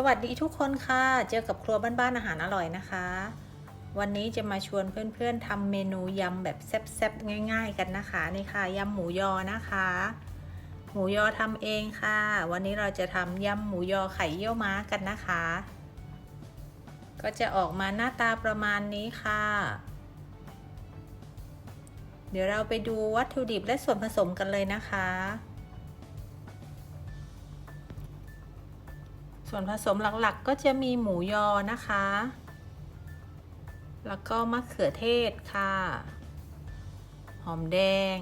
สวัสดีทุกคนค่ะ เจอกับครัวบ้านๆอาหารอร่อยนะคะ วันนี้จะมาชวนเพื่อนๆทำเมนูยำแบบแซ่บๆง่าย ๆ กันนะคะนี่ค่ะยำหมูยอนะคะ หมูยอทำเองค่ะ วันนี้เราจะทำยำหมูยอไข่เยี่ยวม้ากันนะคะ ก็จะออกมาหน้าตาประมาณนี้ค่ะ เดี๋ยวเราไปดูวัตถุดิบและส่วนผสมกันเลยนะคะ ส่วนผสมหลักๆก็จะมีหมูยอนะคะ แล้วก็มะเขือเทศค่ะ หอมแดง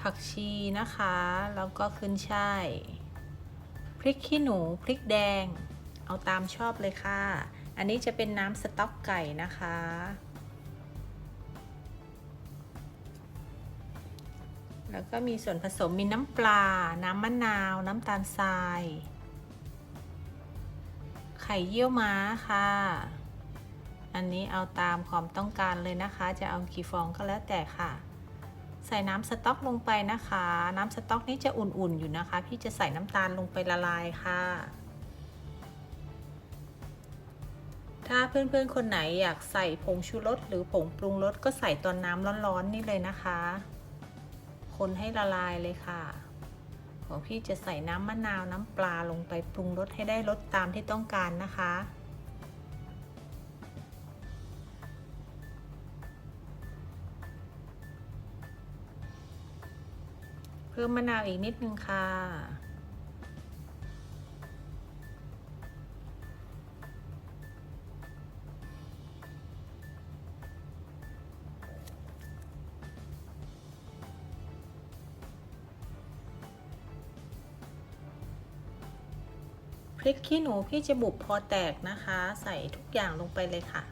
ผักชีนะคะ แล้วก็ขึ้นช่ายพริกขี้หนูพริกแดง เอาตามชอบเลยค่ะ อันนี้จะเป็นน้ำสต๊อกไก่นะคะ แล้วก็มีส่วนผสมมีน้ำปลา น้ำมะนาว น้ำตาลทราย ไข่เยี่ยวม้าค่ะ อันนี้เอาตามความต้องการเลยนะคะ จะเอากี่ฟองก็แล้วแต่ค่ะ ใส่น้ำสต๊อกลงไปนะคะ น้ำสต๊อกนี้จะอุ่นๆอยู่นะคะ พี่จะใส่น้ำตาลลงไปละลายค่ะ ถ้าเพื่อนๆคนไหนอยากใส่ผงชูรสหรือผงปรุงรสก็ใส่ตอนน้ำร้อนๆนี่เลยนะคะ คนให้ละลายเลยค่ะ ของพี่จะใส่น้ำมะนาวน้ำปลาลงไปปรุงรสให้ได้รสตามที่ต้องการนะคะ เพิ่มมะนาวอีกนิดนึงค่ะ ริกขี้หนูพี่จะบุบพอแตกนะคะ ใส่ทุกอย่างลงไปเลยค่ะ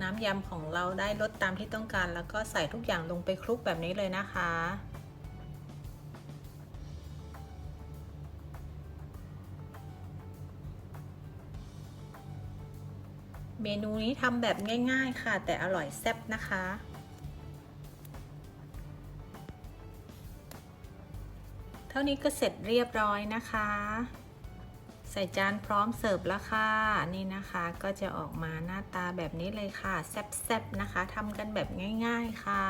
น้ำยำของเราได้รสตามที่ต้องการ แล้วก็ใส่ทุกอย่างลงไปคลุกแบบนี้เลยนะคะเมนูนี้ทำแบบง่าย ๆ ค่ะ แต่อร่อยแซ่บนะคะ ท่านี้ก็เสร็จเรียบร้อยนะคะ ใส่จานพร้อมเสิร์ฟแล้วค่ะ นี่นะคะก็จะออกมาหน้าตาแบบนี้เลยค่ะ แซ่บๆนะคะทำกันแบบง่าย ๆค่ะ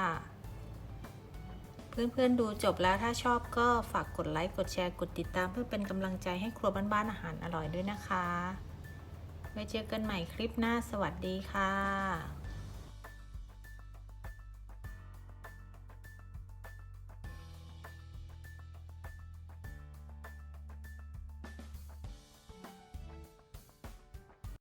เพื่อนๆดูจบแล้วถ้าชอบก็ฝากกดไลค์กดแชร์กดติดตาม เพื่อเป็นกำลังใจให้ครัวบ้านๆอาหารอร่อยด้วยนะคะ ไว้เจอกันใหม่คลิปหน้าสวัสดีค่ะ